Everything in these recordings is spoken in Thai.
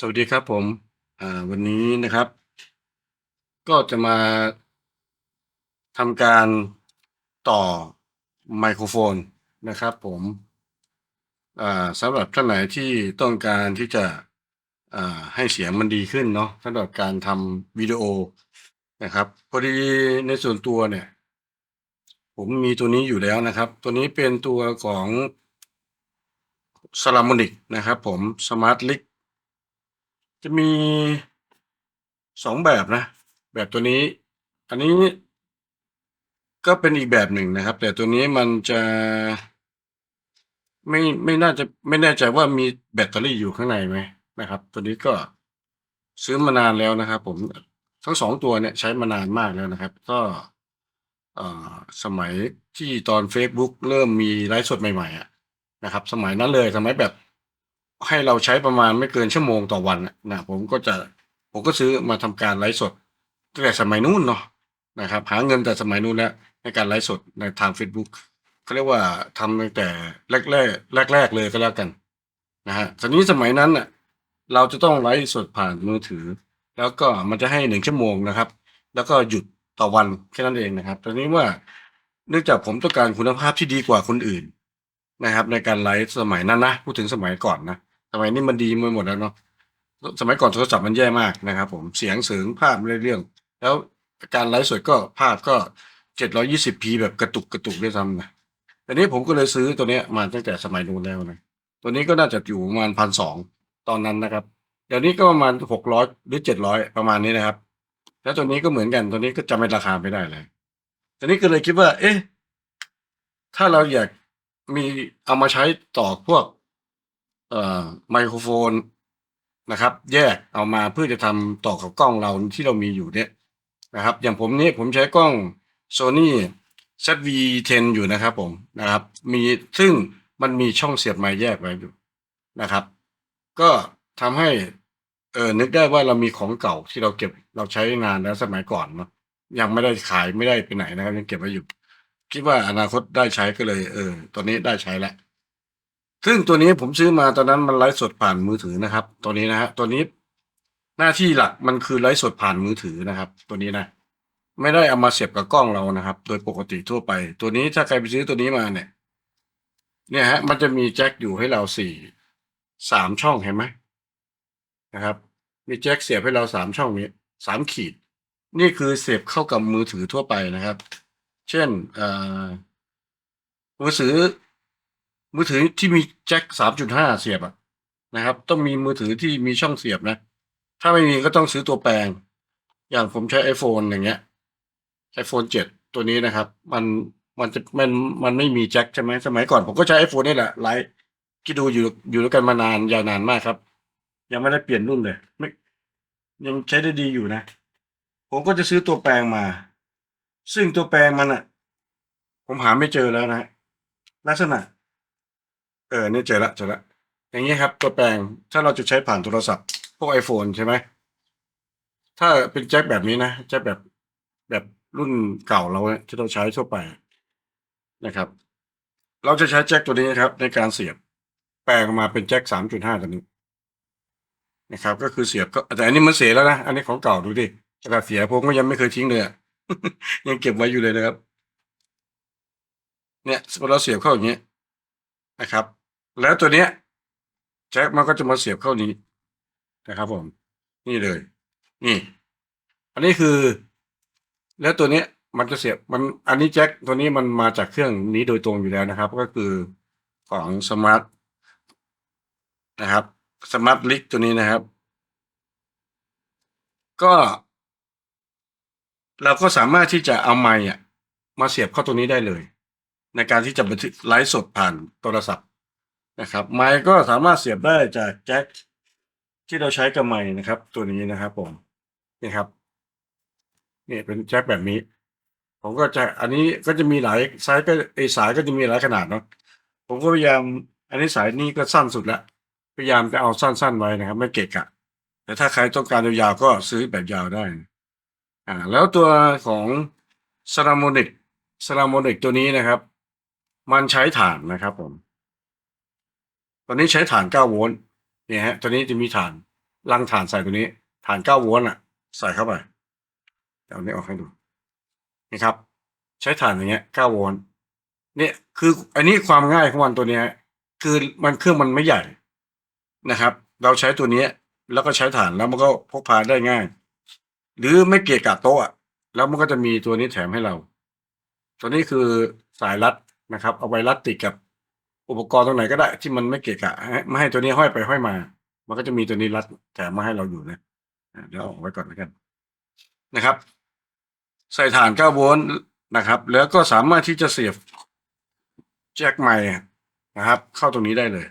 สวัสดีครับผม อ่า วันนี้นะครับ ก็จะมาทำการต่อไมโครโฟนนะครับผม อ่าสำหรับท่านไหนที่ต้องการที่จะ อ่า ให้เสียงมันดีขึ้นเนาะสำหรับการทำวิดีโอนะครับพอดีในส่วนตัวเนี่ย ผมมีตัวนี้อยู่แล้วนะครับ ตัวนี้เป็นตัวของ s a l a m o n i c นะครับผม Smart l i c จะมีสองแบบนะ แบบตัวนี้ อันนี้ก็เป็นอีกแบบหนึ่งนะครับ แต่ตัวนี้มันจะไม่ไม่น่าจะไม่แน่ใจว่ามีแบตเตอรี่อยู่ข้างในไหมนะครับ ตัวนี้ก็ซื้อมานานแล้วนะครับ ผมทั้งสองตัวเนี่ยใช้มานานมากแล้วนะครับ ก็สมัยที่ตอน Facebook เริ่มมีไลฟ์สดใหม่ๆนะครับ สมัยนั้นเลยสมัยแบบ ให้เราใช้ประมาณไม่เกินชั่วโมงต่อวันนะผมก็จะผมก็ซื้อมาทำการไลฟ์สดตั้งแต่สมัยนู้นเนาะนะครับ หาเงินแต่สมัยนู้นแล้วในการไลฟ์สดในทาง Facebook เขาเรียกว่าทำตั้งแต่แรกแรกแรกแรกๆเลยก็แล้วกันนะฮะทีนี้สมัยนั้นน่ะเราจะต้องไลฟ์สดผ่านมือถือ แล้วก็มันจะให้หนึ่งชั่วโมงนะครับ แล้วก็หยุดต่อวันแค่นั้นเองนะครับตอนนี้ว่าเนื่องจากผมต้องการคุณภาพที่ดีกว่าคนอื่นนะครับ ในการไลฟ์สมัยนั้นนะพูดถึงสมัยก่อนนะ มัยนี้มันดีมาหมดแล้วเนาะสมัยก่อนโทรศัพท์มันแย่มากนะครับผมเสียงเสียงภาพไม่ได้เรื่อง แล้วการไลฟ์สดก็ภาพก็เจ็ดร้อยี่สิบพีแบบกระตุกกระตุกด้วยซ้ำนะแต่นี้ผมก็เลยซื้อตัวเนี้ยมาตั้งแต่สมัยนู้นแล้วนะตัวนี้ก็น่าจะอยู่ประมาณพันสองตอนนั้นนะครับเดี๋ยวนี้ก็ประมาณหกร้อยหรือเจ็ดร้อยประมาณนี้นะครับ แล้วตัวนี้ก็เหมือนกันตัวนี้ก็จำเป็นราคาไม่ได้เลยตอนนี้ก็เลยคิดว่า เอ๊ะ ถ้าเราอยากมีเอามาใช้ต่อพวก เอ่อไมโครโฟนนะครับ แยกเอามาเพื่อจะทำต่อกับกล้องเราที่เรามีอยู่เนี่ยนะครับ อย่างผมนี่ผมใช้กล้อง Sony ZV-10 อยู่นะครับผมนะครับ มีซึ่งมันมีช่องเสียบไมค์แยกไว้อยู่นะครับ ก็ทำให้เออนึกได้ว่าเรามีของเก่าที่เราเก็บเราใช้งานแล้วสมัยก่อนเนาะยังไม่ได้ขายไม่ได้ไปไหนนะครับยังเก็บไว้อยู่ คิดว่าอนาคตได้ใช้ก็เลย เออตัวนี้ได้ใช้แล้ว ซึ่งตัวนี้ผมซื้อมาตอนนั้นมันไลฟ์สดผ่านมือถือนะครับ ตัวนี้นะฮะตัวนี้หน้าที่หลักมันคือไลฟ์สดผ่านมือถือนะครับ ตัวนี้นะ ไม่ได้เอามาเสียบกับกล้องเรานะครับ โดยปกติทั่วไป ตัวนี้ถ้าใครไปซื้อตัวนี้มาเนี่ย เนี่ยฮะ มันจะมีแจ็คอยู่ให้เราสี่สามช่องเห็นไหมนะครับ มีแจ็คเสียบให้เราสามช่องนี้สามขีด นี่คือเสียบเข้ากับมือถือทั่วไปนะครับ เช่นเอ่อมือถือ มือถือที่มีแจ็คสามจุดห้าเสียบอะนะครับ ต้องมีมือถือที่มีช่องเสียบนะ ถ้าไม่มีก็ต้องซื้อตัวแปลง อย่างผมใช้ iPhone อย่างเงี้ย iPhone เจ็ดตัวนี้นะครับ มันมันจะมันมันไม่มีแจ็คใช่ไหมสมัยก่อนผมก็ใช้ iPhone นี่แหละไลฟ์ที่ดูอยู่อยู่ด้วยกันมานานยาวนานมากครับ ยังไม่ได้เปลี่ยนรุ่นเลยไม่ยังใช้ได้ดีอยู่นะ ผมก็จะซื้อตัวแปลงมา ซึ่งตัวแปลงมันอะผมหาไม่เจอแล้วนะลักษณะ เออเนี่ยเจอละเจอละอย่างเงี้ยครับ ตัวแปลงถ้าเราจะใช้ผ่านโทรศัพท์ พวก iPhone ใช่ไหม ถ้าเป็นแจ็คแบบนี้นะแจ็คแบบแบบรุ่นเก่าเราเนี่ยที่เราใช้ทั่วไปนะครับ เราจะใช้แจ็คตัวนี้ครับ ในการเสียบ แปลงออกมาเป็นแจ็คสามจุดห้าตัวนี้นะครับ ก็คือเสียบก็แต่อันนี้มันเสียแล้วนะอันนี้ของเก่าดูดิแต่เสียผมก็ยังไม่เคยทิ้งเลยยังเก็บไว้อยู่เลยนะครับ เนี่ยพอเราเสียบเข้าอย่างนี้นะครับ แล้วตัวเนี้ยแจ็คมันก็จะมาเสียบเข้านี้นะครับผม นี่เลย นี่ อันนี้คือ แล้วตัวเนี้ยมันจะเสียบมัน อันนี้แจ็คตัวนี้มันมาจากเครื่องนี้โดยตรงอยู่แล้วนะครับ ก็คือของสมาร์ทนะครับสมาร์ทลิกตัวนี้นะครับ ก็ เราก็สามารถที่จะเอาไมค์อะมาเสียบเข้าตัวนี้ได้เลย ในการที่จะบันทึกไลฟ์สดผ่านโทรศัพท์ นะครับ ไมค์ก็สามารถเสียบได้จากแจ็คที่เราใช้กับไมค์นะครับ ตัวนี้นะครับ ผมนี่ครับนี่เป็นแจ็คแบบนี้ ผมก็จะอันนี้ก็จะมีหลายไซส์ก็ไอสายก็จะมีหลายขนาดเนาะผมก็พยายาม อันนี้สายนี้ก็สั้นสุดละพยายามจะเอาสั้นๆไว้นะครับ ไม่เกะกะแต่ถ้าใครต้องการยาวๆก็ซื้อแบบยาวได้ อ่า แล้วตัวของซา r ามนิกซา r ามนิกตัวนี้นะครับ มันใช้ถ่านนะครับผม ตอนนี้ใช้ถ่าน9โวลต์เนี่ยฮะตัวนี้จะมีถ่านลังฐานใส่ตัวนี้ฐานเก้าโวลต์อะ ใส่เข้าไปเดี๋ยวเนี้ออกให้ดูนี่ครับ ใช้ฐานอย่างเงี้ยเก้าโวลต์เนี่ยคืออันนี้ความง่ายของมันตัวเนี้ยคือมันเครื่องมันไม่ใหญ่นะครับ เราใช้ตัวเนี้ยแล้วก็ใช้ฐานแล้วมันก็พกพาได้ง่าย หรือไม่เกะกะโต๊ะแล้วมันก็จะมีตัวนี้แถมให้เรา ตัวนี้คือสายรัดนะครับ เอาไว้รัดติดกับ อุปกรณ์ตรงไหนก็ได้ที่มันไม่เกะกะไม่ให้ตัวนี้ห้อยไปห้อยมา มันก็จะมีตัวนี้รัดแถมมาให้เราอยู่นะเดี๋ยวเอาออกไว้ก่อนแล้วกันนะครับ ใส่ฐาน9โวลต์นะครับ แล้วก็สามารถที่จะเสียบแจ็คไมค์นะครับ เข้าตรงนี้ได้เลย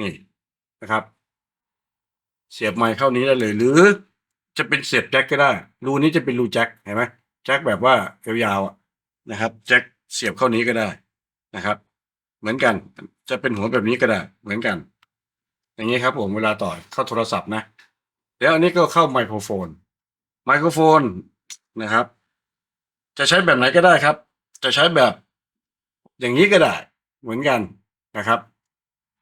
นี่นะครับ เสียบไมค์เข้านี้ได้เลย หรือจะเป็นเสียบแจ็คก็ได้ รูนี้จะเป็นรูแจ็คเห็นไหมแจ็คแบบว่ายาวๆอะ นะครับแจ็คเสียบเข้านี้ก็ได้นะครับ เหมือนกันจะเป็นหัวแบบนี้ก็ได้เหมือนกัน อย่างนี้ครับผมเวลาต่อเข้าโทรศัพท์นะแล้วอันนี้ก็เข้าไมโครโฟน ไมโครโฟนนะครับ จะใช้แบบไหนก็ได้ครับ จะใช้แบบอย่างนี้ก็ได้ เหมือนกันนะครับ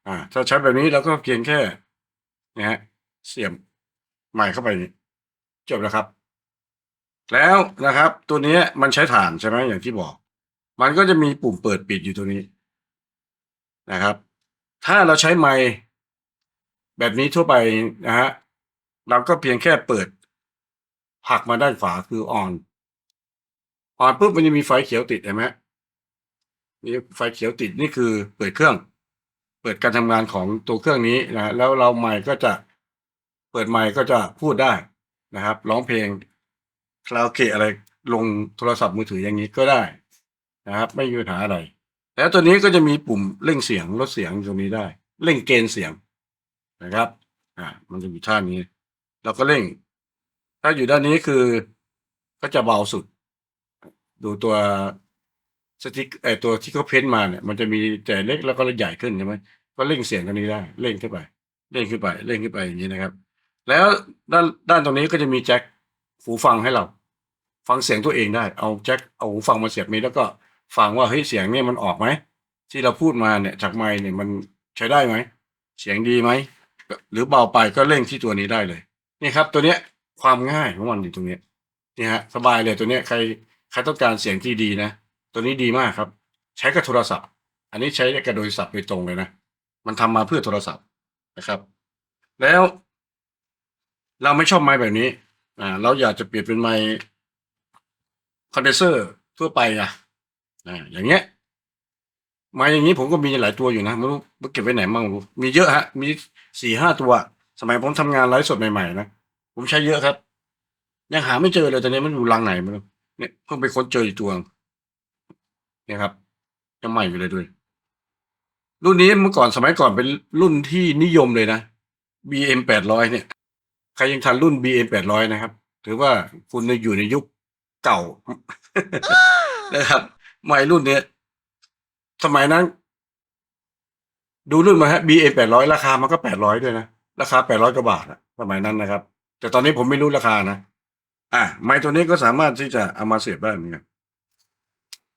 อ่า ถ้าใช้แบบนี้เราก็เพียงแค่นะฮะเสียบใหม่เข้าไปจบแล้วครับ แล้วนะครับ ตัวนี้มันใช้ฐานใช่ไหมอย่างที่บอก มันก็จะมีปุ่มเปิดปิดอยู่ตัวนี้นะครับ ถ้าเราใช้ไมค์แบบนี้ทั่วไปนะฮะเราก็เพียงแค่เปิดผักมาด้านขวาคือออนออนปุ๊บมันจะมีไฟเขียวติดเห็นไหมนี่ไฟเขียวติดนี่คือเปิดเครื่อง เปิดการทำงานของตัวเครื่องนี้นะแล้วเราไมค์ก็จะเปิดไมค์ก็จะพูดได้นะครับ ร้องเพลง คาราโอเกะอะไรลงโทรศัพท์มือถืออย่างนี้ก็ได้นะครับ ไม่มีปัญหาอะไรแล้วตัวนี้ก็จะมีปุ่มเร่งเสียงลดเสียงตรงนี้ได้ เร่งเกณฑ์เสียงนะครับ อ่า มันจะอยู่ท่านี้ เราก็เร่ง ถ้าอยู่ด้านนี้คือก็จะเบาสุด ดูตัวสติ๊กไอตัวที่เขาเพ้นท์มาเนี่ย มันจะมีแต่เล็กแล้วก็ใหญ่ขึ้นใช่ไหมก็เร่งเสียงตรงนี้ได้ เร่งขึ้นไป เร่งขึ้นไป เร่งขึ้นไปอย่างนี้นะครับ แล้วด้านด้านตรงนี้ก็จะมีแจ็คหูฟังให้เรา ฟังเสียงตัวเองได้ เอาแจ็คเอาหูฟังมาเสียบนี้แล้วก็ฟังว่าเฮ้ยเสียงเนี่ยมันออกไหมที่เราพูดมาเนี่ยจากไมค์เนี่ยมันใช้ได้ไหมเสียงดีไหมหรือเบาไปก็เร่งที่ตัวนี้ได้เลยนี่ครับ ตัวเนี้ยความง่ายของมันอยู่ตรงนี้นี่ฮะสบายเลยตัวเนี้ยใครใครต้องการเสียงที่ดีนะ ตัวนี้ดีมากครับ ใช้กับโทรศัพท์ อันนี้ใช้กับโดยศัพท์โดยตรงเลยนะมันทำมาเพื่อโทรศัพท์นะครับ แล้ว เราไม่ชอบไม้แบบนี้อ่าเราอยากจะเปลี่ยนเป็นไม้ คอนเดนเซอร์ทั่วไปอะอ่าอย่างเงี้ยม้อย่างนี้ผมก็มีหลายตัวอยู่นะไม่รู้เก็บไว้ไหนบ้างม่รู้มีเยอะฮะ มีสี่ห้าตัว สมัยผมทำงานไลฟ์สดใหม่ๆนะผมใช้เยอะครับ ยังหาไม่เจอเลยตอนนี้มันอยู่รังไหนไม่รู้เนี่ยเพิ่งไปค้นเจออีกตัวเนี่ยครับยังใหม่อยู่เลยด้วย รุ่นนี้เมื่อก่อนสมัยก่อนเป็นรุ่นที่นิยมเลยนะ BM แปดร้อยเนี่ย ใครยังทันรุ่น BM แปดร้อยนะครับ ถือว่าคุณอยู่ในยุค เก่านะครับใหม่รุ่นเนี้ยสมัยนั้น ดูรุ่นมาฮะ BM แปดร้อยราคามันก็แปดร้อยด้วยนะ ราคาแปดร้อยกว่าบาทอะสมัยนั้นนะครับ แต่ตอนนี้ผมไม่รู้ราคานะอะไมค์ตัวนี้ก็สามารถที่จะเอามาเสียบได้เหมือนกัน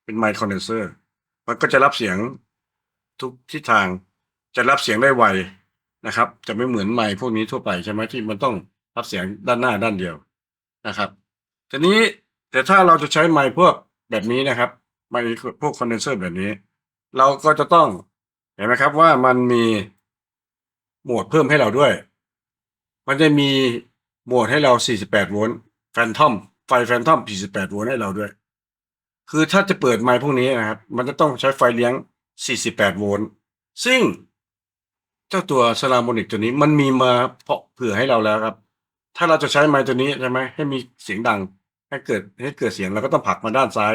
เป็นไมค์คอนเดนเซอร์ มันก็จะรับเสียงทุกทิศทางจะรับเสียงได้ไวนะครับ จะไม่เหมือนไมค์พวกนี้ทั่วไปใช่ไหมที่มันต้องรับเสียงด้านหน้าด้านเดียวนะครับทีนี้ แต่ถ้าเราจะใช้ไมค์พวกแบบนี้นะครับไมค์พวกคอนเดนเซอร์แบบนี้ เราก็จะต้องเห็นไหมครับว่ามันมีโหมดเพิ่มให้เราด้วย มันจะมีโหมดให้เรา 48 โวลต์แฟนทอมไฟแฟนทอม 48 โวลต์ให้เราด้วย คือถ้าจะเปิดไมค์พวกนี้นะครับ มันจะต้องใช้ไฟเลี้ยง 48 โวลต์ซึ่งเจ้าตัวสลามนิกตัวนี้มันมีมาเพาะเผื่อให้เราแล้วครับ ถ้าเราจะใช้ไมค์ตัวนี้ใช่ไหมให้มีเสียงดัง ให้เกิดให้เกิดเสียงเราก็ต้องผลักมาด้านซ้าย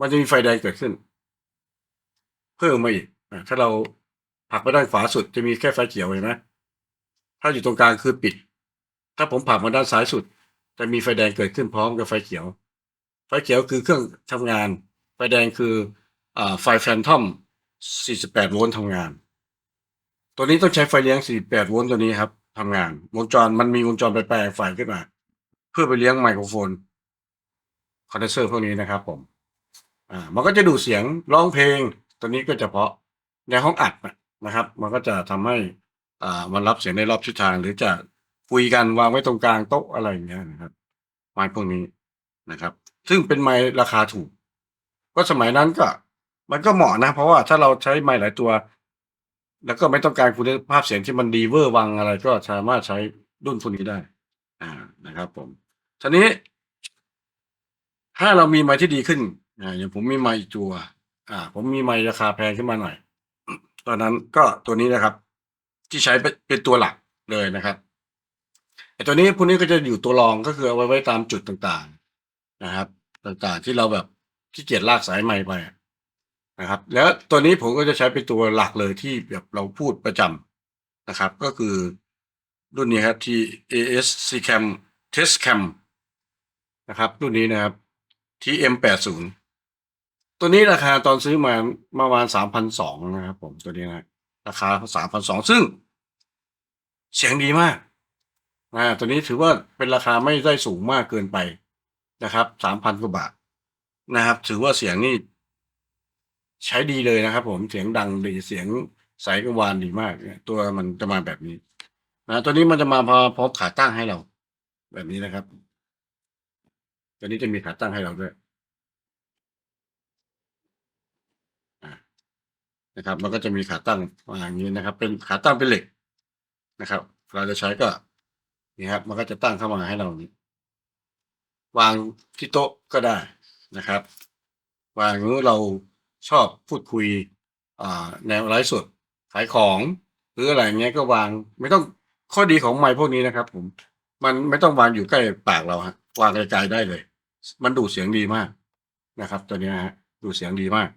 มันจะมีไฟแดงเกิดขึ้น เพิ่มมาอีกถ้าเราผลักไปด้านขวาสุดจะมีแค่ไฟเขียวเห็นไหมถ้าอยู่ตรงกลางคือปิด ถ้าผมผลักมาด้านซ้ายสุด จะมีไฟแดงเกิดขึ้นพร้อมกับไฟเขียว ไฟเขียวคือเครื่องทำงาน ไฟแดงคืออไฟแฟนทอม 48 โวลต์ทำงาน ตัวนี้ต้องใช้ไฟเลี้ยง 48 โวลต์ตัวนี้ครับทำงาน วงจรมันมีวงจรแปลไฟขึ้นมา เพื่อไปเลี้ยงไมโครโฟนคอนเดนเซอร์พวกนี้นะครับผม อ่า มันก็จะดูดเสียงร้องเพลง ตัวนี้ก็จะเพาะในห้องอัดนะครับ มันก็จะทำให้ อ่า มันรับเสียงในรอบทิศทาง หรือจะคุยกันวางไว้ตรงกลางโต๊ะอะไรอย่างเงี้ยนะครับ ไม้พวกนี้นะครับ ซึ่งเป็นไม้ราคาถูก ก็สมัยนั้นก็ มันก็เหมาะนะ เพราะว่าถ้าเราใช้ไม้หลายตัว แล้วก็ไม่ต้องการคุณภาพเสียงที่มันดีเวอร์วังอะไร ก็สามารถใช้รุ่นพวกนี้ได้ อ่านะครับ ผมทีนี้ ถ้าเรามีไม้ที่ดีขึ้นอ่าอย่างผมมีไม้อีกตัว อ่า ผมมีไม้ราคาแพงขึ้นมาหน่อย ตอนนั้นก็ตัวนี้นะครับ ที่ใช้เป็นตัวหลักเลยนะครับไอตัวนี้พวกนี้ก็จะอยู่ตัวรองก็คือเอาไว้ไว้ตามจุดต่างๆนะครับ ต่างๆที่เราแบบขี้เกียจลากสายไม้ไปนะครับ แล้วตัวนี้ผมก็จะใช้เป็นตัวหลักเลยที่แบบเราพูดประจำนะครับ ก็คือ รุ่นนี้ครับที่ AS C Cam Test Cam นะครับ รุ่นนี้นะครับ TM แปดศูนย์ตัวนี้ราคาตอนซื้อมาประมาณสามพันสองนะครับผมตัวนี้นะราคาสามพันสองซึ่ง เสียงดีมากอ่าตัวนี้ถือว่าเป็นราคาไม่ได้สูงมากเกินไปนะครับสามพันกว่าบาทนะครับ ถือว่าเสียงนี่ใช้ดีเลยนะครับ ผมเสียงดังดีเสียงใสกระวานดีมาก ตัวมันจะมาแบบนี้ นะตัวนี้มันจะมาพอพร้อมขาตั้งให้เรา แบบนี้นะครับ ตัวนี้จะมีขาตั้งให้เราด้วยนะครับ มันก็จะมีขาตั้งมาอย่างนี้นะครับ เป็นขาตั้งเป็นเหล็กนะครับ เราจะใช้ก็นี่ครับ มันก็จะตั้งเข้ามาให้เรานี้ วางที่โต๊ะก็ได้นะครับ วางหรือเราชอบพูดคุยอ่าแนวไลฟ์สดขายของ หรืออะไรเงี้ยก็วางไม่ต้อง ข้อดีของไม้พวกนี้นะครับ ผม มันไม่ต้องวางอยู่ใกล้ปากเราฮะวางไกลๆได้เลย มันดูดเสียงดีมากนะครับ ตัวนี้ฮะดูดเสียงดีมาก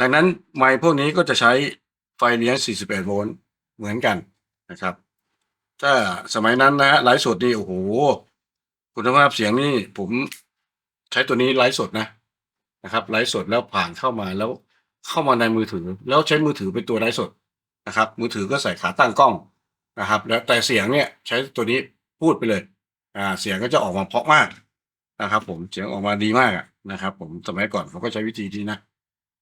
ดังนั้นไมค์พวกนี้ก็จะใช้ไฟเลี้ยง 41 โวลต์เหมือนกันนะครับ ถ้าสมัยนั้นนะฮะไลฟ์สดนี่โอ้โหคุณภาพเสียงนี่ผมใช้ตัวนี้ไลฟ์สดนะนะครับไลฟ์สดแล้วผ่านเข้ามาแล้วเข้ามาในมือถือ แล้วใช้มือถือเป็นตัวไลฟ์สดนะครับ มือถือก็ใส่ขาตั้งกล้อง นะครับ แล้วแต่เสียงเนี่ยใช้ตัวนี้พูดไปเลย อ่าเสียงก็จะออกมาเพราะมากนะครับ ผมเสียงออกมาดีมากอะนะครับ ผมสมัยก่อนผมก็ใช้วิธีนี้นะ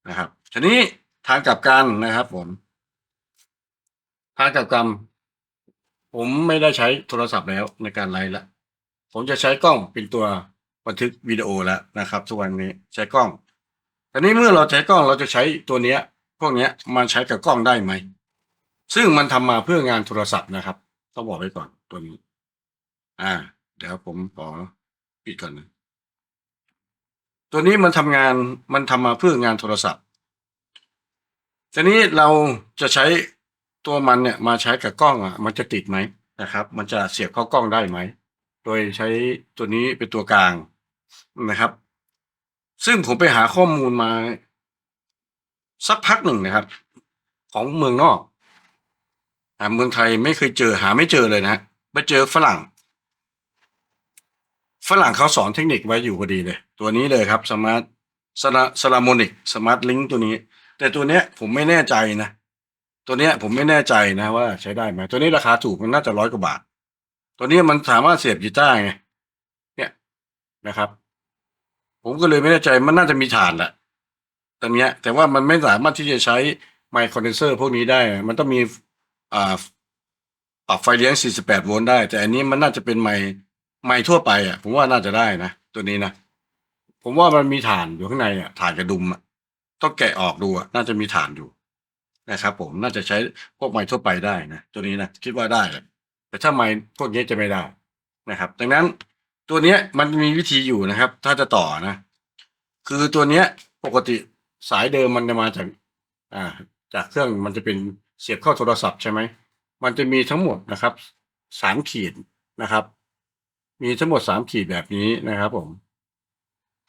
นะครับทีนี้ทางกลับกันนะครับ ผมทางกลับกันผมไม่ได้ใช้โทรศัพท์แล้วในการไลฟ์ละผมจะใช้กล้องเป็นตัวบันทึกวิดีโอแล้วนะครับทุกวันนี้ใช้กล้องทีนี้เมื่อเราใช้กล้องเราจะใช้ตัวเนี้ย พวกเนี้ยมันใช้กับกล้องได้ไหม ซึ่งมันทำมาเพื่องานโทรศัพท์นะครับ ต้องบอกไว้ก่อนตัวนี้ อ่า เดี๋ยวผมขอปิดก่อนนะตัวนี้มันทำงานมันทำมาเพื่องานโทรศัพท์ทีนี้เราจะใช้ตัวมันเนี่ยมาใช้กับกล้องอะ มันจะติดไหมนะครับ มันจะเสียบเข้ากล้องได้ไหม โดยใช้ตัวนี้เป็นตัวกลางนะครับ ซึ่งผมไปหาข้อมูลมา สักพักหนึ่งนะครับ ของเมืองนอก อ่าเมืองไทยไม่เคยเจอหาไม่เจอเลยนะไปเจอฝรั่ง ฝรั่งเขาสอนเทคนิคไว้อยู่พอดีเลย ตัวนี้เลยครับสมาร์ทสลาสลาโมนิกสมาร์ทลิงตัวนี้ แต่ตัวเนี้ยผมไม่แน่ใจนะ ตัวเนี้ยผมไม่แน่ใจนะว่าใช้ได้ไหมตัวนี้ราคาถูกมันน่าจะร้อยกว่าบาท ตัวนี้มันสามารถเสียบกีตาร์ไงเนี่ยนะครับ ผมก็เลยไม่แน่ใจมันน่าจะมีฐานแหละตัวเนี้ย แต่ว่ามันไม่สามารถที่จะใช้ไมค์คอนเดนเซอร์พวกนี้ได้ มันต้องมี อ่าปรับไฟเลี้ยง 48 โวลต์ได้ แต่อันนี้มันน่าจะเป็นไมค์ไมค์ทั่วไปอะ ผมว่าน่าจะได้นะ ตัวนี้นะ ผมว่ามันมีฐานอยู่ข้างในอะฐานกระดุมอะต้องแกะออกดูอะน่าจะมีฐานอยู่นะครับผมน่าจะใช้พวกไม้ทั่วไปได้นะตัวนี้นะคิดว่าได้แหละแต่ถ้าไม้พวกนี้จะไม่ได้นะครับ ดังนั้นตัวเนี้ยมันมีวิธีอยู่นะครับ ถ้าจะต่อนะ คือตัวเนี้ยปกติสายเดิมมันจะมาจากอ่า จากเครื่องมันจะเป็น เสียบเข้าโทรศัพท์ใช่ไหม มันจะมีทั้งหมดนะครับสามขีดนะครับ มีทั้งหมดสามขีดแบบนี้นะครับผม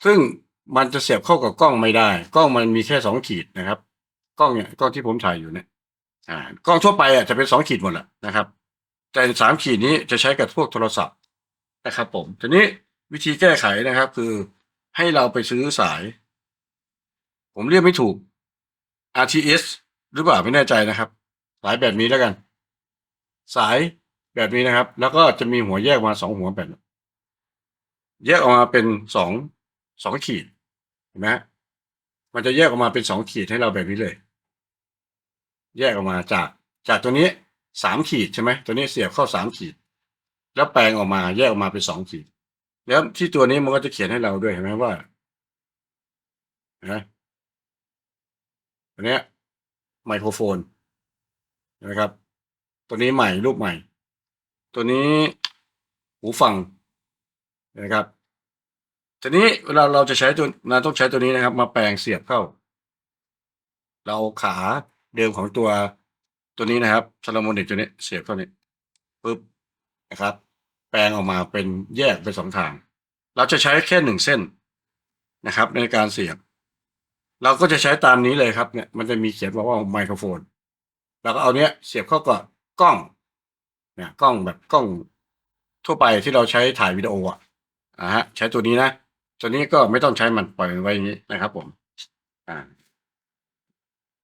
ซึ่งมันจะเสียบเข้ากับกล้องไม่ได้ กล้องมันมีแค่สองขีดนะครับ กล้องเนี่ยกล้องที่ผมถ่ายอยู่เนี่ย อ่ากล้องทั่วไปอะจะเป็นสองขีดหมดแหละนะครับ แต่สามขีดนี้จะใช้กับพวกโทรศัพท์นะครับ ผม ทีนี้วิธีแก้ไขนะครับ คือให้เราไปซื้อสาย ผมเรียกไม่ถูก RTS หรือเปล่าไม่แน่ใจนะครับ สายแบบนี้แล้วกัน สายแบบนี้นะครับ แล้วก็จะมีหัวแยกมาสองหัวแบบแยกออกมาเป็นสองสองขีดเห็นไหมฮะมันจะแยกออกมาเป็นสองขีดให้เราแบบนี้เลย แยกออกมาจากจากตัวนี้สามขีดใช่ไหมตัวนี้เสียบเข้าสามขีด แล้วแปลงออกมาแยกออกมาเป็นสองขีด แล้วที่ตัวนี้มันก็จะเขียนให้เราด้วยเห็นไหมว่าเห็นไหมตัวเนี้ยไมโครโฟน นะครับ ตัวนี้ใหม่รูปใหม่ ตัวนี้หูฟังนะครับทีนี้เวลาเราจะใช้ตัวเราต้องใช้ตัวนี้นะครับ มาแปลงเสียบเข้า เราขาเดิมของตัวตัวนี้นะครับซาลามอนเด็กตัวนี้เสียบเข้านี่ปุ๊บนะครับ แปลงออกมาเป็นแยกเป็นสองทาง เราจะใช้แค่หนึ่งเส้นนะครับ ในการเสียบ เราก็จะใช้ตามนี้เลยครับเนี่ยมันจะมีเขียนบอกว่าไมโครโฟน เราก็เอาเนี้ยเสียบเข้ากับกล้อง เนี่ยกล้องแบบกล้องทั่วไปที่เราใช้ถ่ายวิดีโออะอ่าฮะ ใช้ตัวนี้นะ ตัวนี้ก็ไม่ต้องใช้มันปล่อยมันไว้อย่างนี้นะครับ ผม อ่า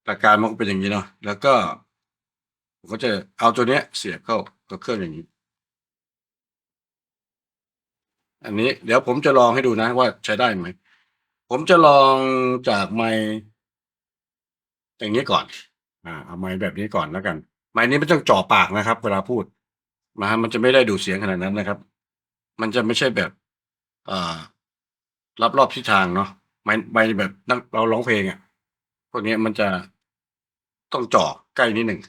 หลักการมันก็เป็นอย่างนี้เนาะแล้วก็ผมก็จะเอาตัวเนี้ย เสียบเข้าตัวเครื่องอย่างนี้ อันนี้ เดี๋ยวผมจะลองให้ดูนะ ว่าใช้ได้ไหม ผมจะลองจากไมค์อย่างนี้ก่อน อ่าเอาไมค์แบบนี้ก่อนแล้วกัน ไมค์นี้ไม่ต้องจ่อปากนะครับ เวลาพูดนะฮะมันจะไม่ได้ดูดเสียงขนาดนั้นนะครับ มันจะไม่ใช่แบบอ่ารับรอบทิศทางเนาะไมค์ไมค์แบบนักเราร้องเพลงอะ่ะพวกนี้มันจะต้องจ่อใกล้นิดหนึ่ง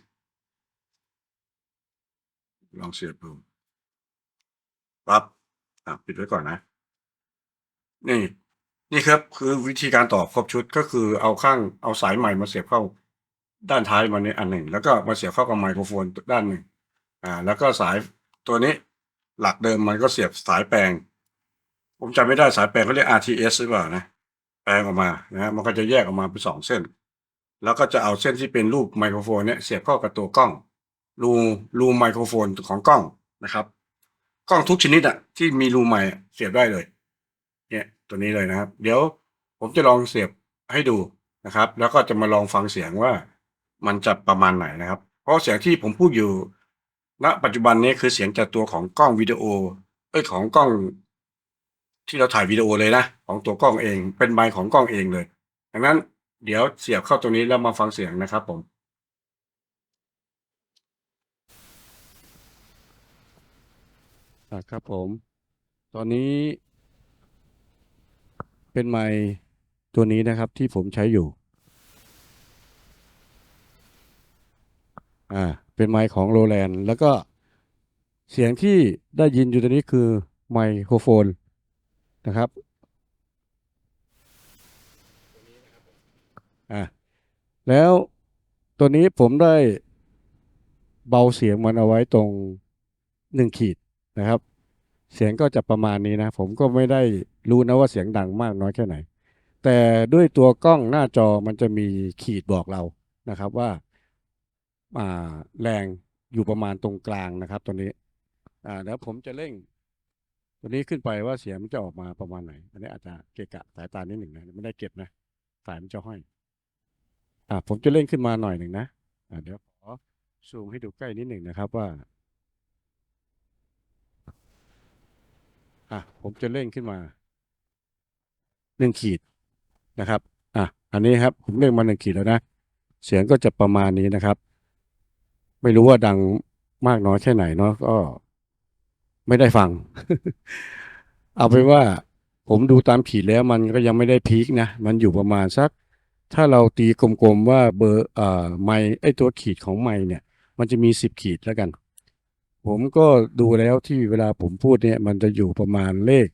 ลองเสียบดูปั๊บอะปิดไว้ก่อนนะ นี่ นี่ครับ คือวิธีการต่อครบชุดก็คือเอาข้างเอาสายใหม่มาเสียบเข้า ด้านท้ายมันนี้อันหนึ่ง แล้วก็มาเสียบเข้ากับไมโครโฟนด้านหนึ่งอ่า แล้วก็สายตัวนี้หลักเดิมมันก็เสียบสายแปลง ผมจำไม่ได้สายแปลงเขาเรียก RTS หรือเปล่านะแปลงออกมานะมันก็จะแยกออกมาเป็นสองเส้น แล้วก็จะเอาเส้นที่เป็นรูปไมโครโฟนเนี่ยเสียบเข้ากับตัวกล้อง รูรูไมโครโฟนของกล้องนะครับ กล้องทุกชนิดอะที่มีรูไมค์อะเสียบได้เลย เนี่ยตัวนี้เลยนะครับ เดี๋ยวผมจะลองเสียบให้ดูนะครับ แล้วก็จะมาลองฟังเสียงว่า มันจะประมาณไหนนะครับ เพราะเสียงที่ผมพูดอยู่ณปัจจุบันนี้คือเสียงจากตัวของกล้องวิดีโอเอ้ยของกล้อง ที่เราถ่ายวิดีโอเลยนะของตัวกล้องเอง เป็นไมค์ของกล้องเองเลยดังนั้นเดี๋ยวเสียบเข้าตรงนี้แล้วมาฟังเสียงนะครับผมครับผม ตอนนี้ เป็นไมค์ตัวนี้นะครับที่ผมใช้อยู่ อ่าเป็นไมค์ของโรแลนด์แล้วก็เสียงที่ได้ยินอยู่ตอนนี้คือไมโครโฟนนะครับอ่าแล้วตัวนี้ผมได้เบาเสียงมันเอาไว้ตรงหนึ่งขีดนะครับ เสียงก็จะประมาณนี้นะ ผมก็ไม่ได้รู้นะว่าเสียงดังมากน้อยแค่ไหน แต่ด้วยตัวกล้องหน้าจอมันจะมีขีดบอกเรานะครับว่าอ่า แรงอยู่ประมาณตรงกลางนะครับตัวนี้อ่าแล้วผมจะเร่ง ตัวนี้ขึ้นไปว่าเสียงมันจะออกมาประมาณไหน อันนี้อาจจะเกะกะสายตานิดหนึ่งนะไม่ได้เก็บนะ สายมันจะห้อย อ่า ผมจะเร่งขึ้นมาหน่อยหนึ่งนะอ่าเดี๋ยวขอซูมให้ดูใกล้นิดหนึ่งนะครับว่า อะผมจะเร่งขึ้นมาหนึ่งขีดนะครับ อะอันนี้ครับ ผมเร่งมาหนึ่งขีดแล้วนะ เสียงก็จะประมาณนี้นะครับ ไม่รู้ว่าดังมากน้อยแค่ไหนเนาะก็ไม่ได้ฟัง เอาเป็นว่า ผมดูตามขีดแล้วมันก็ยังไม่ได้พีคนะ มันอยู่ประมาณสัก ถ้าเราตีกลมๆว่าเบอร์เอ่อไมค์ไอตัวขีดของไมค์เนี่ย มันจะมีสิบขีดแล้วกัน ผมก็ดูแล้วที่เวลาผมพูดเนี่ย มันจะอยู่ประมาณเลข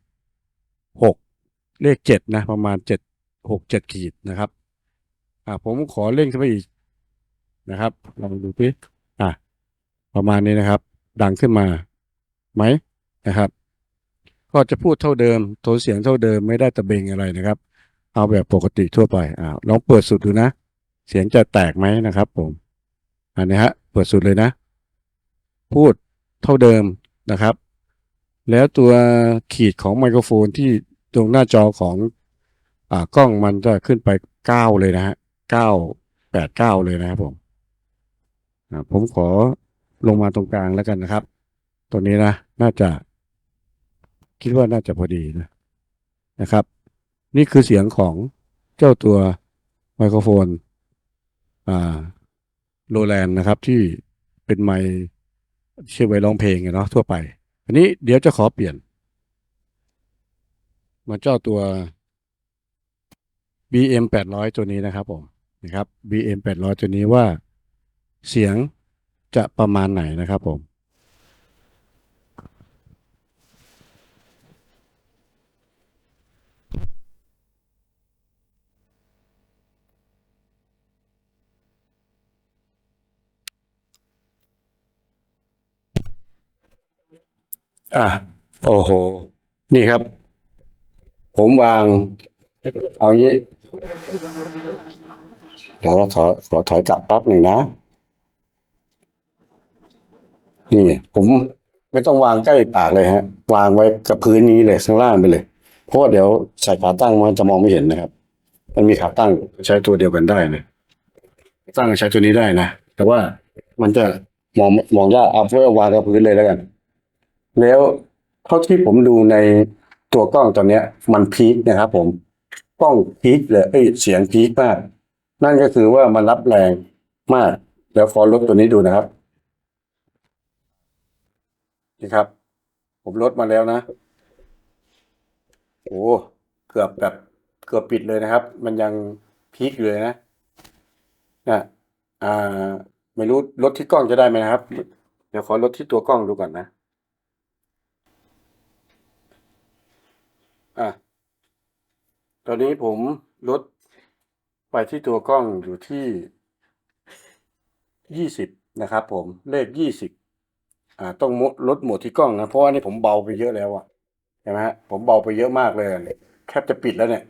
หกเลขเจ็ดนะ ประมาณเจ็ดหกเจ็ดขีดนะครับ อ่าผมขอเร่งขึ้นไปอีกนะครับลองดูสิอ่ ประมาณนี้นะครับ ดังขึ้นมาไหมนะครับ ก็จะพูดเท่าเดิมโทนเสียงเท่าเดิมไม่ได้ตะเบงอะไรนะครับ เอาแบบปกติทั่วไปอ่าลองเปิดสุดดูนะ เสียงจะแตกไหมนะครับ ผมอันนี้ฮะเปิดสุดเลยนะ พูดเท่าเดิมนะครับ แล้วตัวขีดของไมโครโฟนที่ตรงหน้าจอของอ่ากล้องมันจะขึ้นไปเก้าเลยนะฮะเก้าแปดเก้าเลยนะครับผมผมขอ ลงมาตรงกลางแล้วกันนะครับ ตัวนี้นะ น่าจะ คิดว่าน่าจะพอดีนะนะครับ นี่คือเสียงของเจ้าตัวไมโครโฟนอ่าโรแลนนะครับที่เป็นไมค์เชื่อไว้ร้องเพลงเนาะทั่วไป อันนี้เดี๋ยวจะขอเปลี่ยน มาเจ้าตัว BM 800ตัวนี้นะครับผมนะครับ BM 800ตัวนี้ว่าเสียง จะประมาณไหนนะครับผม อะ โอ้โห นี่ครับ ผมวาง เอางี้เดี๋ยวเราถอขอถอยกลับแป๊บหนึ่งนะ นี่ผมไม่ต้องวางใกล้ปากเลยฮะ วางไว้กับพื้นนี้เลยข้างล่างไปเลย เพราะว่าเดี๋ยวใส่ขาตั้งมันจะมองไม่เห็นนะครับ มันมีขาตั้งใช้ตัวเดียวกันได้นะตั้งใช้ตัวนี้ได้นะแต่ว่ามันจะมองมองยากเอาเพื่อวางกับพื้นเลยแล้วกัน แล้วเท่าที่ผมดูในตัวกล้องตัวเนี้ย มันพีคนะครับผมกล้องพีคเลยเอ้ยเสียงพีคมาก นั่นก็คือว่ามันรับแรงมาก แล้วฟอลลดตัวนี้ดูนะครับ นี่ครับ ผมลดมาแล้วนะ โอ้เกือบแบบเกือบปิดเลยนะครับ มันยังพีคอยู่เลยนะนะอ่า ไม่รู้ลดที่กล้องจะได้ไหมนะครับ เดี๋ยวขอลดที่ตัวกล้องดูก่อนนะ อะตอนนี้ผมลดไปที่ตัวกล้องอยู่ที่ยี่สิบนะครับผมเลขยี่สิบ อ่าต้องลดโหมดที่กล้องนะเพราะว่านี่ผมเบาไปเยอะแล้วอะใช่ไหมฮะผมเบาไปเยอะมากเลยเนี่ยแคบจะปิดแล้วเนี่ย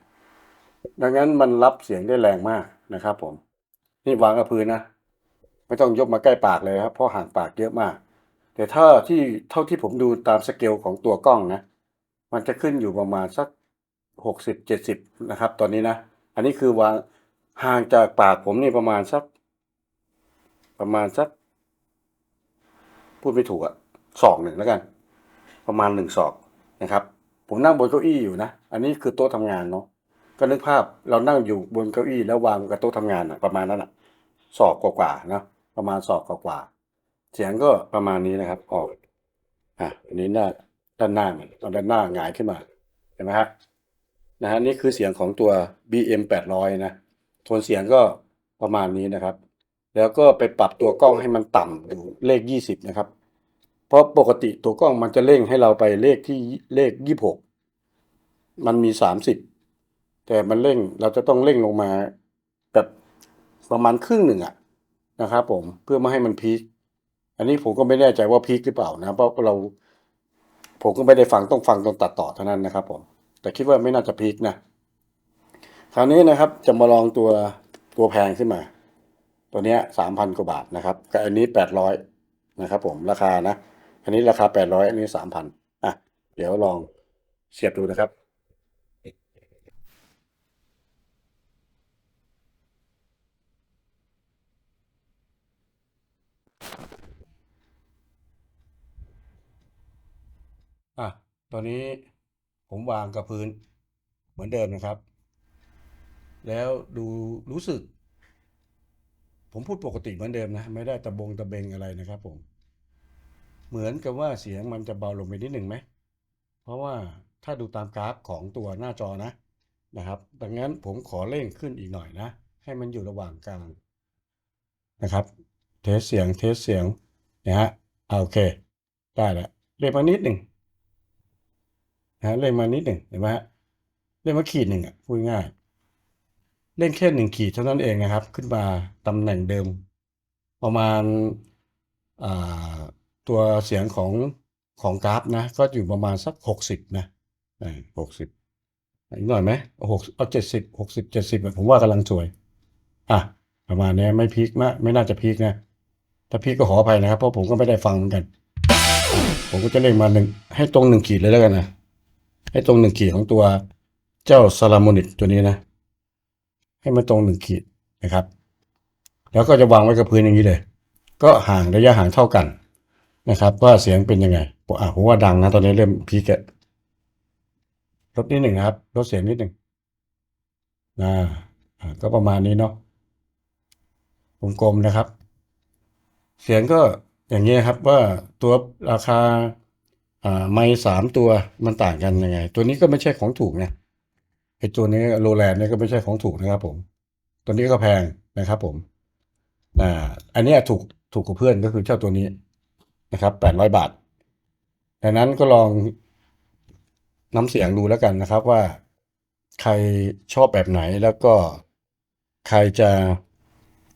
ดังนั้นมันรับเสียงได้แรงมากนะครับ ผม นี่วางกับพื้นนะไม่ต้องยกมาใกล้ปากเลยครับเพราะห่างปากเยอะมาก แต่ถ้าที่เท่าที่ผมดูตามสเกลของตัวกล้องนะ มันจะขึ้นอยู่ประมาณสักหกสิบเจ็ดสิบนะครับ ตอนนี้นะ อันนี้คือวางห่างจากปากผมนี่ประมาณสัก ประมาณสัก พูดไม่ถูกอะศอกหนึ่งแล้วกัน ประมาณหนึ่งศอกนะครับ ผมนั่งบนเก้าอี้อยู่นะ อันนี้คือโต๊ะทำงานเนาะก็นึกภาพเรานั่งอยู่บนเก้าอี้แล้ววางกับโต๊ะทำงานอะประมาณนั้นอะศอกกว่าๆนะประมาณศอกกว่าๆเสียงก็ประมาณนี้นะครับ ออกอะอันนี้หน้าด้านหน้ามันเอาด้านหน้าหงายขึ้นมาเห็นไหมฮะนะฮะนี่คือเสียงของตัว BM 800นะโทนเสียงก็ประมาณนี้นะครับ แล้วก็ไปปรับตัวกล้องให้มันต่ำอยู่เลข 20 นะครับ เพราะปกติตัวกล้องมันจะเร่งให้เราไปเลขที่เลข 26 มันมี 30 แต่มันเร่งเราจะต้องเร่งลงมาแบบประมาณครึ่งหนึ่งอะนะครับผมเพื่อไม่ให้มันพีคอันนี้ผมก็ไม่แน่ใจว่าพีคหรือเปล่านะเพราะเราผมก็ไม่ได้ฟังต้องฟังตอนตัดต่อเท่านั้นนะครับผมแต่คิดว่าไม่น่าจะพีคนะคราวนี้นะครับจะมาลองตัวตัวแพงขึ้นมา ตัวเนี้ยสามพันกว่าบาทนะครับกับอันนี้แปดร้อยนะครับผมราคานะ อันนี้ราคาแปดร้อยอันนี้สามพันอะเดี๋ยวลองเสียบดูนะครับอะตอนนี้ผมวางกับพื้นเหมือนเดิมนะครับ แล้วดูรู้สึก ผมพูดปกติเหมือนเดิมนะ ไม่ได้ตะบงตะเบงอะไรนะครับผม เหมือนกับว่าเสียงมันจะเบาลงไปนิดหนึ่งไหม เพราะว่าถ้าดูตามกราฟของตัวหน้าจอนะนะครับ ดังนั้นผมขอเร่งขึ้นอีกหน่อยนะ ให้มันอยู่ระหว่างกลางนะครับ เทสเสียงเทสเสียงนะฮะอ่าโอเค ได้แล้วเร่งมานิดหนึ่งนะเล่นมานิดหนึ่งเห็นไหมฮะเล่นมาขีดหนึ่งอะพูดง่าย เล่นแค่หนึ่งขีดเท่านั้นเองนะครับ ขึ้นมาตำแหน่งเดิม ประมาณาตัวเสียงของของกราฟนะ ก็อยู่ประมาณสักหกสิบนะหกสิบอีกหน่อยไหมหกเอาเจ็ดสิบหกสิบเจ็ดสิบผมว่ากำลังสวย อะ ประมาณนี้ไม่พีคนะไม่น่าจะพีคนะ ถ้าพีคก็ขออภัยนะครับ เพราะผมก็ไม่ได้ฟังเหมือนกัน ผมก็จะเล่นมาหนึ่งให้ตรงหนึ่งขีดเลยแล้วกันนะ ให้ตรงหนึ่งขีดของตัวเจ้าซาลามอนิตตัวนี้นะ ให้มันตรงหนึ่งขีดนะครับ แล้วก็จะวางไว้กับพื้นอย่างนี้เลย ก็ห่างระยะห่างเท่ากันนะครับ ว่าเสียงเป็นยังไงอะผมว่าดังนะตอนนี้เริ่มพีกะลดนิดหนึ่งนะครับลดเสียงนิดหนึ่งนะก็ประมาณนี้เนาะวงกลมนะครับ เสียงก็อย่างเงี้ยครับว่าตัวราคาอ่าไม้สามตัวมันต่างกันยังไง ตัวนี้ก็ไม่ใช่ของถูกนะ ไอ้ตัวนี้โรแลนด์เนี่ยก็ไม่ใช่ของถูกนะครับผม ตัวนี้ก็แพงนะครับผมอ่าอันนี้ถูกถูกกว่าเพื่อนก็คือเจ้าตัวนี้นะครับแปดร้อยบาทดังนั้นก็ลองน้ำเสียงดูแล้วกันนะครับว่าใครชอบแบบไหนแล้วก็ใครจะ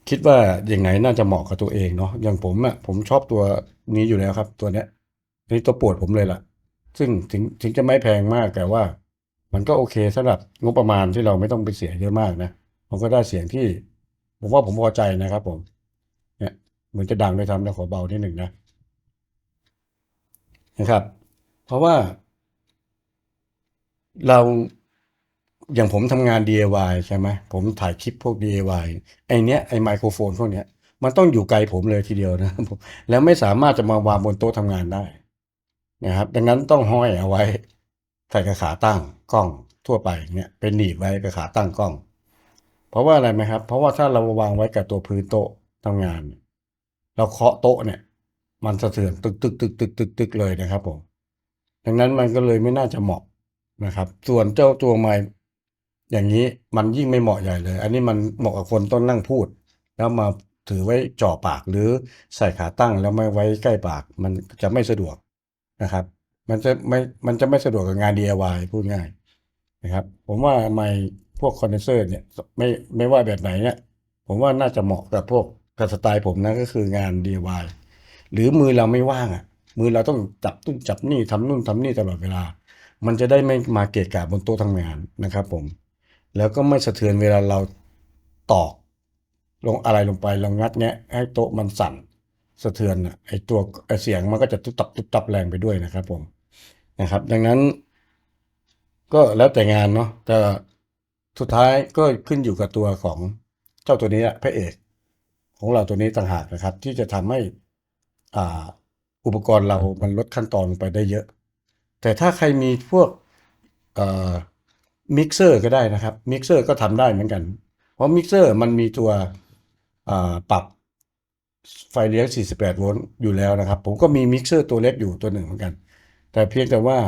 คิดว่าอย่างไหนน่าจะเหมาะกับตัวเองเนาะอย่างผมอะผมชอบตัวนี้อยู่แล้วครับ ตัวเนี้ยนี่ตัวโปวดผมเลยล่ะ ซึ่งถึงถึงจะไม่แพงมากแต่ว่า มันก็โอเคสำหรับงบประมาณที่เราไม่ต้องไปเสียเยอะมากนะผมก็ได้เสียงที่ ผมว่าผมพอใจนะครับผมเนี่ยเหมือนจะดังด้วยซ้ำแต่ขอเบานิดหนึ่งนะนะครับ เพราะว่า เราอย่างผมทำงาน DIY ใช่ไหมผมถ่ายคลิปพวก DIY ไอเนี้ยไอไมโครโฟนพวกเนี้ย มันต้องอยู่ไกลผมเลยทีเดียวนะผมแล้วไม่สามารถจะมาวางบนโต๊ะทำงานได้นะครับ ดังนั้นต้องห้อยเอาไว้ใส่กับขาตั้ง กล้องทั่วไปเนี่ยเป็นหนีบไว้กับขาตั้งกล้อง เพราะว่าอะไรไหมครับ เพราะว่าถ้าเราวางไว้กับตัวพื้นโต๊ะทำงาน เราเคาะโต๊ะเนี่ย มันสะเทือนตึกตึกตึกตึกตึกตึกเลยนะครับผมดังนั้นมันก็เลยไม่น่าจะเหมาะนะครับ ส่วนเจ้าตัวไม้อย่างนี้มันยิ่งไม่เหมาะใหญ่เลย อันนี้มันเหมาะกับคนต้องนั่งพูด แล้วมาถือไว้จ่อปากหรือใส่ขาตั้งแล้วไม่ไว้ใกล้ปาก มันจะไม่สะดวกนะครับ มันจะไม่มันจะไม่สะดวกกับงาน DIY พูดง่าย นะครับ ผมว่าไม้พวกคอนเดนเซอร์เนี่ยไม่ไม่ว่าแบบไหนเนี่ยผมว่าน่าจะเหมาะกับพวกกับสไตล์ผมนะก็คืองาน DIY หรือมือเราไม่ว่างอะ มือเราต้องจับตุ้นจับนี่ทำนู่นทำนี่ตลอดเวลา มันจะได้ไม่มาเกะกะบนโต๊ะทำงานนะครับ ผม แล้วก็ไม่สะเทือนเวลาเราตอก ลงอะไรลงไปเรางัดแงะให้โต๊ะมันสั่นสะเทือนอะไอตัวไอเสียงมันก็จะตุ๊บตับตุ๊บตับแรงไปด้วยนะครับ ผมนะครับ ดังนั้น ก็แล้วแต่งานเนาะแต่สุดท้ายก็ขึ้นอยู่กับตัวของเจ้าตัวนี้พระเอก ของเราตัวนี้ต่างหากนะครับ ที่จะทำให้อ่าอุปกรณ์เรามันลดขั้นตอนไปได้เยอะ แต่ถ้าใครมีพวกมิกเซอร์ก็ได้นะครับมิกเซอร์ก็ทำได้เหมือนกัน เพราะมิกเซอร์มันมีตัวปรับไฟเลี้ยง 48 โวลต์อยู่แล้วนะครับ ผมก็มีมิกเซอร์ตัวเล็กอยู่ตัวหนึ่งเหมือนกัน แต่เพียงแต่ว่า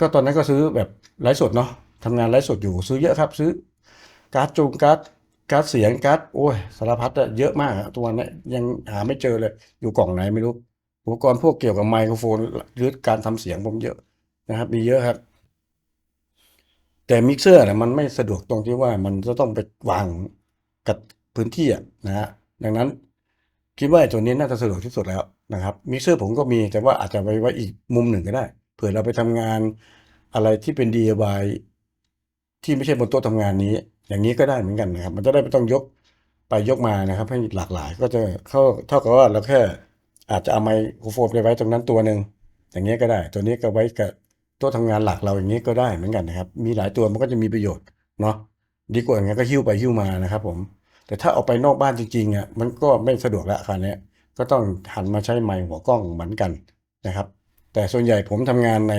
ก็ตอนนั้นก็ซื้อแบบไลฟ์สดเนาะทำงานไลฟ์สดอยู่ซื้อเยอะครับ ซื้อการ์ดจูงการ์ดการ์ดเสียงการ์ดโอ้ยสารพัดอะเยอะมากตัวนี้ยยังหาไม่เจอเลย อยู่กล่องไหนไม่รู้อุปกรณ์พวกเกี่ยวกับไมโครโฟนหรือการทำเสียงผมเยอะนะครับ มีเยอะครับ แต่มิกเซอร์เนี่ยมันไม่สะดวกตรงที่ว่ามันจะต้องไปวางกับพื้นที่อะนะฮะดังนั้นคิดว่าตัวนี้น่าจะสะดวกที่สุดแล้วนะครับมิกเซอร์ผมก็มีแต่ว่าอาจจะไว้ไว้อีกมุมหนึ่งก็ได้ เผื่อเราไปทำงานอะไรที่เป็น DIY ที่ไม่ใช่บนโต๊ะทำงานนี้ อย่างนี้ก็ได้เหมือนกันนะครับ มันจะได้ไม่ต้องยกไปยกมานะครับ ให้หลากหลายก็จะเข้าเท่ากับว่าเราแค่อาจจะเอาไมโครโฟนไปไว้ตรงนั้นตัวหนึ่งอย่างเงี้ก็ได้ ตัวนี้ก็ไว้กับโต๊ะทำงานหลักเราอย่างนี้ก็ได้เหมือนกันนะครับ มีหลายตัวมันก็จะมีประโยชน์เนาะดีกว่าอย่างเงี้ยก็หิ้วไปหิ้วมานะครับ ผม แต่ถ้าเอาไปนอกบ้านจริงๆอะมันก็ไม่สะดวกละคราวเนี้ยก็ต้องหันมาใช้ไมค์หัวกล้องเหมือนกันนะครับ แต่ส่วนใหญ่ผมทำงานใน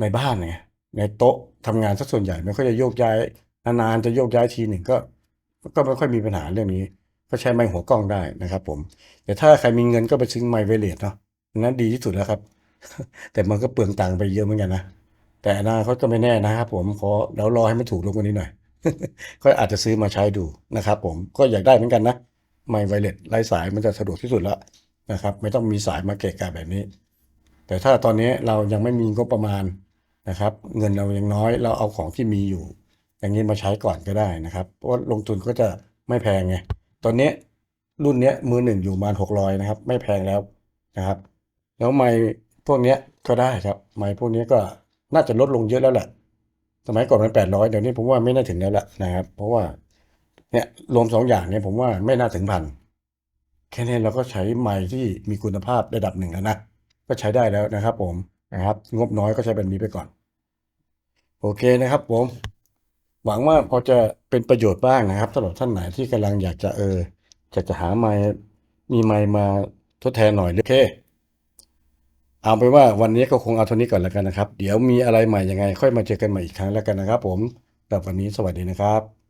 ในบ้านไงในโต๊ะทำงานสักส่วนใหญ่ไม่ค่อยจะโยกย้ายนานๆจะโยกย้ายทีหนึ่งก็ ก็ไม่ค่อยมีปัญหาเรื่องนี้ ก็ใช้ไมค์หัวกล้องได้นะครับผมแต่ถ้าใครมีเงินก็ไปซื้อไมค์ไวเลสเนาะนั้นดีที่สุดแล้วครับ แต่มันก็เปลืองตังค์ไปเยอะเหมือนกันนะแต่อนาคตก็ไม่แน่นะครับผมขอเดี๋ยวรอให้มันถูกลงกว่านี้หน่อยก็อาจจะซื้อมาใช้ดูนะครับ ผมก็อยากได้เหมือนกันนะไมค์ไวเลสไร้สายมันจะสะดวกที่สุดแล้วนะครับ ไม่ต้องมีสายมาเกะกะแบบนี้ แต่ถ้าตอนนี้เรายังไม่มีงบประมาณนะครับ เงินเรายังน้อยเราเอาของที่มีอยู่ อย่างนี้มาใช้ก่อนก็ได้นะครับเพราะว่าลงทุนก็จะไม่แพงไงตอนนี้รุ่นนี้มือหนึ่งอยู่ประมาณหกร้อยนะครับ ไม่แพงแล้วนะครับ แล้วไม้พวกนี้ก็ได้ครับ ไม้พวกนี้ก็น่าจะลดลงเยอะแล้วแหละสมัยก่อนมันแปดร้อยเดี๋ยวนี้ผมว่าไม่น่าถึงแล้วแหละนะครับ เพราะว่าเนี่ยรวมสองอย่างเนี่ยผมว่าไม่น่าถึงพันแค่นี้เราก็ใช้ไม้ที่มีคุณภาพระดับหนึ่งแล้วนะ ก็ใช้ได้แล้วนะครับ ผมนะครับ งบน้อยก็ใช้แบบนี้ไปก่อน โอเคนะครับ ผม หวังว่าพอจะเป็นประโยชน์บ้างนะครับสำหรับท่านไหนที่กำลังอยากจะเออจะจะหาไม้มีไม้มาทดแทนหน่อยโอเคเอาไปว่าวันนี้ก็คงเอาเท่านี้ก่อนแล้วกันนะครับ เดี๋ยวมีอะไรใหม่ยังไง ค่อยมาเจอกันใหม่อีกครั้งแล้วกันนะครับ ผมสำหรับวันนี้สวัสดีนะครับ